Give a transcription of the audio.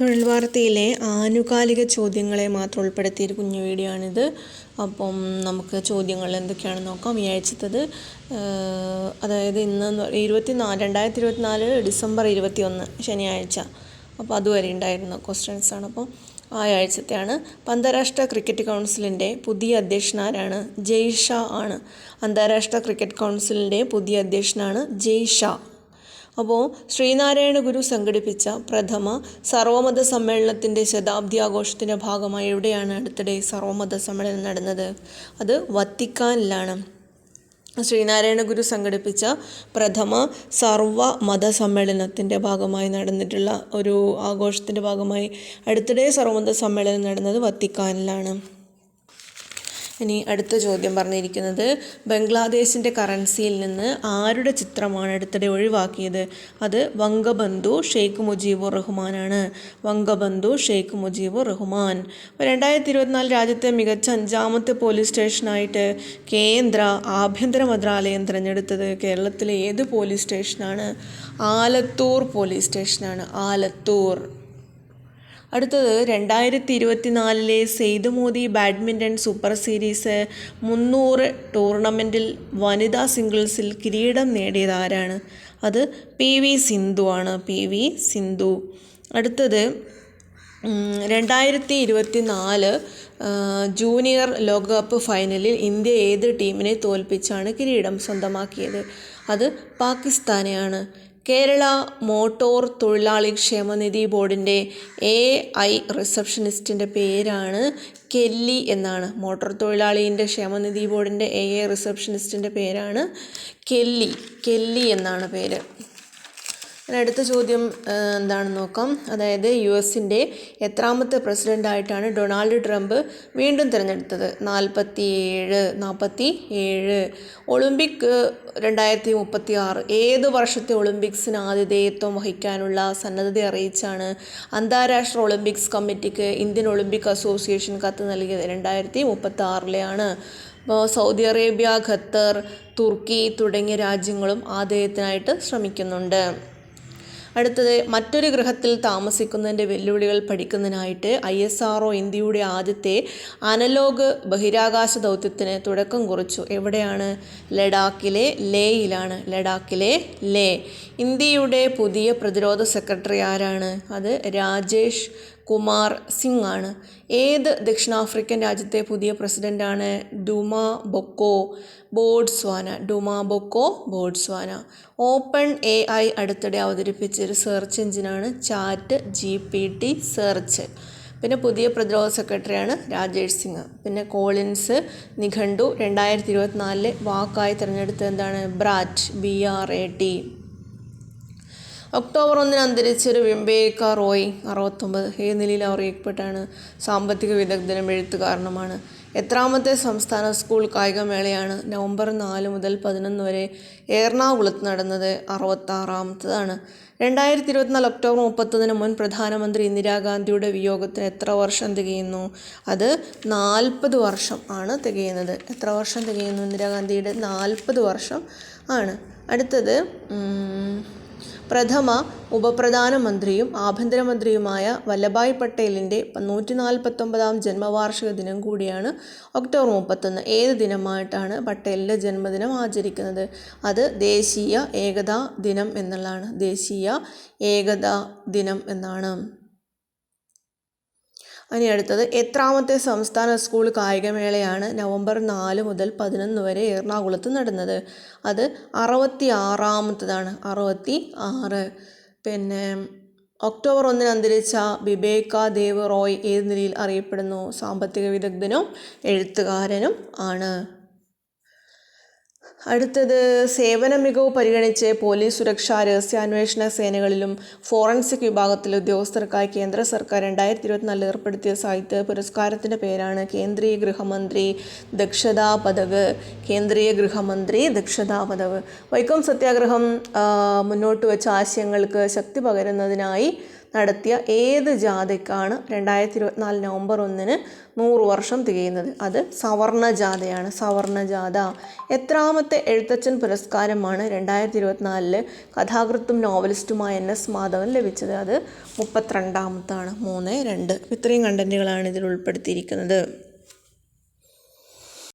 തൊഴിൽ വാർത്തയിലെ ആനുകാലിക ചോദ്യങ്ങളെ മാത്രം ഉൾപ്പെടുത്തിയ ഒരു കുഞ്ഞു വീഡിയോ ആണിത് അപ്പം നമുക്ക് ചോദ്യങ്ങൾ എന്തൊക്കെയാണെന്ന് നോക്കാം. ഈ ആഴ്ചത്തത് അതായത് ഇന്ന് ഇരുപത്തി നാല് രണ്ടായിരത്തി ഇരുപത്തി നാല് ഡിസംബർ ഇരുപത്തി ഒന്ന് ശനിയാഴ്ച. അപ്പോൾ അതുവരെ ഉണ്ടായിരുന്ന ക്വസ്റ്റ്യൻസ് ആണ്. അപ്പം ആ ആഴ്ചത്തെയാണ്. അന്താരാഷ്ട്ര ക്രിക്കറ്റ് കൗൺസിലിന്റെ പുതിയ അധ്യക്ഷനാരാണ് ജയ് ആണ്. അന്താരാഷ്ട്ര ക്രിക്കറ്റ് കൗൺസിലിന്റെ പുതിയ അധ്യക്ഷനാണ് ജയ് അപ്പോൾ ശ്രീനാരായണ ഗുരു സംഘടിപ്പിച്ച പ്രഥമ സർവമത സമ്മേളനത്തിന്റെ ശതാബ്ദി ആഘോഷത്തിന്റെ ഭാഗമായി എവിടെയാണ് അടുത്തിടെ സർവമത സമ്മേളനം നടന്നത്? അത് വത്തിക്കാനിലാണ്. ശ്രീനാരായണ ഗുരു സംഘടിപ്പിച്ച പ്രഥമ സർവ മത സമ്മേളനത്തിന്റെ ഭാഗമായി നടന്നിട്ടുള്ള ഒരു ആഘോഷത്തിന്റെ ഭാഗമായി അടുത്തിടെ സർവമത സമ്മേളനം നടന്നത് വത്തിക്കാനിലാണ്. ഇനി അടുത്ത ചോദ്യം പറഞ്ഞിരിക്കുന്നത് ബംഗ്ലാദേശിന്റെ കറൻസിയിൽ നിന്ന് ആരുടെ ചിത്രമാണ് അടുത്തിടെ ഒഴിവാക്കിയത്? അത് വംഗബന്ധു ഷെയ്ഖ് മുജീബുർ റഹ്മാനാണ്. വംഗബന്ധു ഷെയ്ഖ് മുജീബുർ റഹ്മാൻ. രണ്ടായിരത്തി ഇരുപത്തിനാല് രാജ്യത്തെ മികച്ച അഞ്ചാമത്തെ പോലീസ് സ്റ്റേഷനായിട്ട് കേന്ദ്ര ആഭ്യന്തര മന്ത്രാലയം തിരഞ്ഞെടുത്തത് കേരളത്തിലെ ഏത് പോലീസ് സ്റ്റേഷനാണ് ആലത്തൂർ പോലീസ് സ്റ്റേഷനാണ് ആലത്തൂർ. അടുത്തത് രണ്ടായിരത്തി ഇരുപത്തിനാലിലെ Syed Modi badminton super series മുന്നൂറ് ടൂർണമെന്റിൽ വനിതാ സിംഗിൾസിൽ കിരീടം നേടിയത് ആരാണ്? അത് പി വി സിന്ധു ആണ്. P V Sindhu. അടുത്തത് രണ്ടായിരത്തി ഇരുപത്തി നാല് ജൂനിയർ ലോകകപ്പ് ഫൈനലിൽ ഇന്ത്യ ഏത് ടീമിനെ തോൽപ്പിച്ചാണ് കിരീടം സ്വന്തമാക്കിയത്? അത് പാകിസ്ഥാനെയാണ്. കേരള മോട്ടോർ തൊഴിലാളി ക്ഷേമനിധി ബോർഡിന്റെ എ ഐ റിസപ്ഷനിസ്റ്റിന്റെ പേരാണ് കെല്ലി എന്നാണ്. മോട്ടോർ തൊഴിലാളീന്റെ ക്ഷേമനിധി ബോർഡിന്റെ എ ഐ റിസപ്ഷനിസ്റ്റിന്റെ പേരാണ് കെല്ലി. കെല്ലി എന്നാണ് പേര്. അടുത്ത ചോദ്യം എന്താണെന്ന് നോക്കാം. അതായത് യു എസിന്റെ എത്രാമത്തെ പ്രസിഡന്റായിട്ടാണ് ഡൊണാൾഡ് ട്രംപ് വീണ്ടും തിരഞ്ഞെടുത്തത്? നാൽപ്പത്തി ഏഴ് നാൽപ്പത്തി ഏഴ് ഒളിമ്പിക് രണ്ടായിരത്തി മുപ്പത്തി ആറ് ഏത് വർഷത്തെ ഒളിമ്പിക്സിന് ആതിഥേയത്വം വഹിക്കാനുള്ള സന്നദ്ധത അറിയിച്ചാണ് അന്താരാഷ്ട്ര ഒളിമ്പിക്സ് കമ്മിറ്റിക്ക് ഇന്ത്യൻ ഒളിമ്പിക് അസോസിയേഷൻ കത്ത് നൽകിയത്? രണ്ടായിരത്തി മുപ്പത്തി ആറിലെയാണ് ഇപ്പോൾ സൗദി അറേബ്യ ഖത്തർ തുർക്കി തുടങ്ങിയ രാജ്യങ്ങളും ആതിഥേയത്തിനായിട്ട് ശ്രമിക്കുന്നുണ്ട്. അടുത്തത് മറ്റൊരു ഗ്രഹത്തിൽ താമസിക്കുന്നതിന്റെ വെല്ലുവിളികൾ പഠിക്കുന്നതിനായിട്ട് ഐ എസ് ആർ ഇന്ത്യയുടെ ആദ്യത്തെ അനലോഗ് ബഹിരാകാശ ദൗത്യത്തിന് തുടക്കം കുറിച്ചു. എവിടെയാണ്? ലഡാക്കിലെ ലേയിലാണ്. ലഡാക്കിലെ ലേ. ഇന്ത്യയുടെ പുതിയ പ്രതിരോധ സെക്രട്ടറി ആരാണ്? അത് രാജേഷ് കുമാർ സിംഗ് ആണ് ഏത് ദക്ഷിണാഫ്രിക്കൻ രാജ്യത്തെ പുതിയ പ്രസിഡന്റാണ് Duma Boko Botswana Duma Boko Botswana open A I അടുത്തിടെ അവതരിപ്പിച്ച ഒരു സെർച്ച് എഞ്ചിനാണ് chat G P T search. പിന്നെ പുതിയ പ്രതിരോധ സെക്രട്ടറിയാണ് രാജേഷ് സിംഗ്. പിന്നെ കോളിൻസ് നിഘണ്ടു. രണ്ടായിരത്തി ഇരുപത്തിനാലിലെ വാക്കായി തിരഞ്ഞെടുത്തത് എന്താണ്? Brat B R A T. October ഒന്നിന് അന്തരിച്ചൊരു വിംബേക്ക റോയ് അറുപത്തൊമ്പത്. ഏത് നിലയിൽ അറിയപ്പെട്ടാണ് സാമ്പത്തിക വിദഗ്ധനും എഴുത്തുകാരനുമാണ്. എത്രാമത്തെ സംസ്ഥാന സ്കൂൾ കായികമേളയാണ് നവംബർ നാല് മുതൽ പതിനൊന്ന് വരെ എറണാകുളത്ത് നടന്നത് അറുപത്താറാമത്തതാണ്. രണ്ടായിരത്തി ഇരുപത്തിനാല് ഒക്ടോബർ മുപ്പത്തൊന്നിന് മുൻ പ്രധാനമന്ത്രി ഇന്ദിരാഗാന്ധിയുടെ വിയോഗത്തിന് എത്ര വർഷം തികയുന്നു? അത് നാൽപ്പത് വർഷം ആണ് തികയുന്നത്. എത്ര വർഷം തികയുന്നു ഇന്ദിരാഗാന്ധിയുടെ നാൽപ്പത് വർഷം ആണ്. അടുത്തത് പ്രഥമ ഉപപ്രധാനമന്ത്രിയും ആഭ്യന്തരമന്ത്രിയുമായ വല്ലഭായ് പട്ടേലിന്റെ നൂറ്റി നാൽപ്പത്തൊമ്പതാം ജന്മവാർഷിക ദിനം കൂടിയാണ് ഒക്ടോബർ മുപ്പത്തൊന്ന്. ഏത് ദിനമായിട്ടാണ് പട്ടേലിന്റെ ജന്മദിനം ആചരിക്കുന്നത്? അത് ദേശീയ ഏകതാ ദിനം എന്നുള്ളതാണ്. ദേശീയ ഏകതാ ദിനം എന്നാണ്. ഇനി അടുത്തത് എത്രാമത്തെ സംസ്ഥാന സ്കൂൾ കായികമേളയാണ് നവംബർ നാല് മുതൽ പതിനൊന്ന് വരെ എറണാകുളത്ത് നടന്നത്. അത് അറുപത്തി ആറാമത്തതാണ് അറുപത്തി ആറ് പിന്നെ ഒക്ടോബർ ഒന്നിന് അന്തരിച്ച ബിബേക്ക ദേവ് റോയ് ഏത് നിലയിൽ അറിയപ്പെടുന്നു? സാമ്പത്തിക വിദഗ്ധനും എഴുത്തുകാരനും ആണ്. അടുത്തത് സേവന മികവ് പരിഗണിച്ച് പോലീസ് സുരക്ഷാ രഹസ്യാന്വേഷണ സേനകളിലും ഫോറൻസിക് വിഭാഗത്തിലെ ഉദ്യോഗസ്ഥർക്കായി കേന്ദ്ര സർക്കാർ രണ്ടായിരത്തി ഇരുപത്തിനാലിൽ ഏർപ്പെടുത്തിയ സാഹിത്യ പുരസ്കാരത്തിന്റെ പേരാണ് കേന്ദ്രീയ ഗൃഹമന്ത്രി ദക്ഷതാ പദവ്. കേന്ദ്രീയ ഗൃഹമന്ത്രി ദക്ഷതാ പദവ്. വൈക്കം സത്യാഗ്രഹം മുന്നോട്ട് വെച്ച ആശയങ്ങൾക്ക് ശക്തി പകരുന്നതിനായി നടത്തിയ ഏത് ജാഥയ്ക്കാണ് രണ്ടായിരത്തി ഇരുപത്തിനാല് നവംബർ ഒന്നിന് നൂറ് വർഷം തികയുന്നത്? അത് സവർണ ജാഥയാണ്. സവർണ ജാഥ. എത്രാമത്തെ എഴുത്തച്ഛൻ പുരസ്കാരമാണ് രണ്ടായിരത്തി ഇരുപത്തിനാലിൽ കഥാകൃത്തും നോവലിസ്റ്റുമായ എൻ എസ് മാധവൻ ലഭിച്ചത്. അത് മുപ്പത്തിരണ്ടാമത്താണ്. മൂന്ന് രണ്ട്. ഇത്രയും കണ്ടന്റുകളാണ് ഇതിൽ ഉൾപ്പെടുത്തിയിരിക്കുന്നത്.